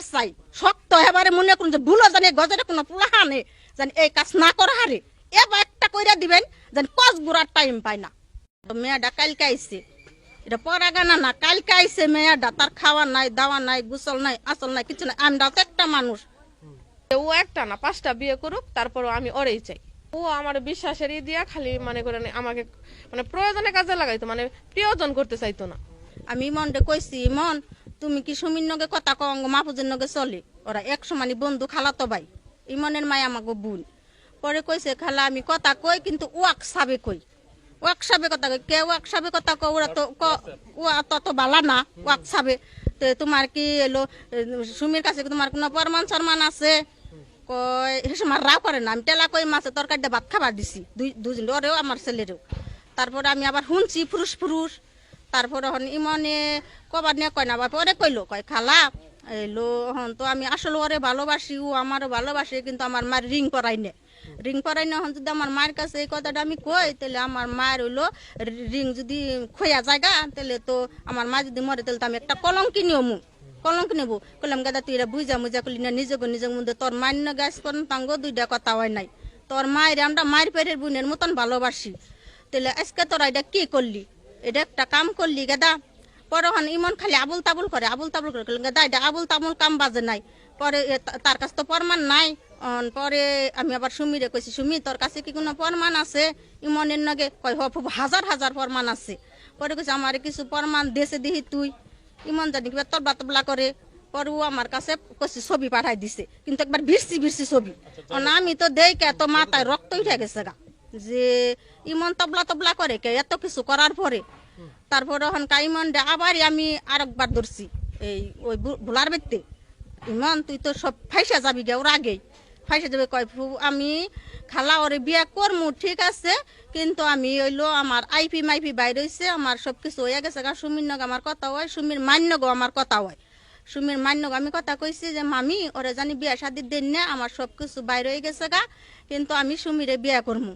বিচার চাই। শক্ত এবারে মনে করুন যে ভুলো জানি গজরে কোনো পোলা হানে জানি এই কাজ না করা হারে। এবার একটা কইরা দিবেন জানি কস গুড়ার টাইম পায় না। তো মেয়েটা কালকে আইছে। এটা পরা গানা না কালকে আইছে মেয়েটা। তার খাওয়া নাই দাওয়া নাই গুসল নাই আসল নাই কিছু নাই। আমরাও তো একটা মানুষ। ও একটা না পাঁচটা বিয়ে করুক তারপর আমি ওরেই চাই। ও আমার বিশ্বাসের দিয়া খালি মানে করেন আমাকে মানে প্রয়োজনে কাজে লাগাইতো মানে প্রিয়জন করতে চাইতো না। আমি ইমনরে কইছি ইমন তুমি কি সুমির নগে কথা কও, অঙ্গ মাহফুজের নগে চলে? ওরা এক সমানি বন্ধু খালাতো ভাই। ইমনের মায় আমাকে বোন। পরে কইছে, খালা, আমি কথা কই, কিন্তু ওয়াক সাবে কই? ওয়াক সাবে কথা কই? কে ওয়াক সাবে কথা কও? ওরা তো ক- ওয়া তত বালা না ওয়াক সাবে তে তোমার কি এলো? সুমির কাছে কি তোমার কোনো প্রমাণ সরমান আছে? কয় সময় রাও করে না, আমি টেলা কই মাছে তরকারি দিয়ে ভাত খাবার দিছি। দুই দুজন ওরেও, আমার ছেলেরেও। তারপরে আমি আবার শুনছি, ফুরুস ফুরুস। তারপরে হন ইমনে কবার নিয়ে কয় না আবার পরে কইলো, কয়, খালা, এলো হন তো আমি আসলে ওরে ভালোবাসি, ও আমারও ভালোবাসি, কিন্তু আমার মার রিং পরাই নে। রিং পরাই না হন যদি আমার মায়ের কাছে এই কথাটা আমি কই, তাহলে আমার মায়ের হইল রিং যদি খোয়া জায়গা, তাহলে তো আমার মা যদি মরে, তাহলে তো আমি একটা কলঙ্কি নিয়মু, কলঙ্ক নেব। কলাম গাদা, তুই বুঝা মুজা করলি না নিজেকে নিজের মধ্যে তোর মান্য গ্যাস করুন, তাঙ্গ দুইটা কথা হয় নাই। তোর মায়ের, আমরা মায়ের পেটের বোনের মতন ভালোবাসি। তাহলে আজকে তোরা এটা কি করলি? এটা একটা কাম করলি গাদা। পরে হন ইমন খালি আবুল তাবুল করে আবুল তাবুল করে। গাদা এটা আবুল তাবুল কাম বাজে নাই। পরে তার কাছে তো প্রমাণ নাই। পরে আমি আবার সুমিরে কইছি সুমি তোর কাছে কি কোনো প্রমাণ আছে? ইমনের নগে কয় হ ফুফু, হাজার হাজার প্রমাণ আছে। পরে কইছে আমার কিছু প্রমাণ দেশে দিহি তুই। ইমন জানি কিবা তবলা তবলা করে। পরে ও আমার কাছে কইছে ছবি পাঠাই দিছে। কিন্তু একবার বিরসি বিরসি ছবি। অন আমি তো দেই কে তো মাথায় রক্ত উঠে গেছে গা। যে ইমন তবলা তবলা করে কে, এত কিছু করার পরে। তারপরে হন ইমন আবার আমি আরেকবার ধরছি এই ওই ভোলার বেতে ইমন, তুই তো সব ফাইসা যাবি গে, ওর আগেই। ফাইসা যাবে কয় আমি খালা ওরে বিয়া করমু, ঠিক আছে, কিন্তু আমি হইল আমার আইপি মাইপি বাইর হইছে, আমার সব কিছু হয়ে গেছে গা, সুমির নগ আমার কথা হয় সুমির মান্য গো আমার কথা হয় সুমির মান্য আমি কথা কইছি যে, মামি, ওরে জানি বিয়া শাদির দিন না, আমার সব কিছু বাইর হয়ে গেছে গা, কিন্তু আমি সুমিরে বিয়া করমু।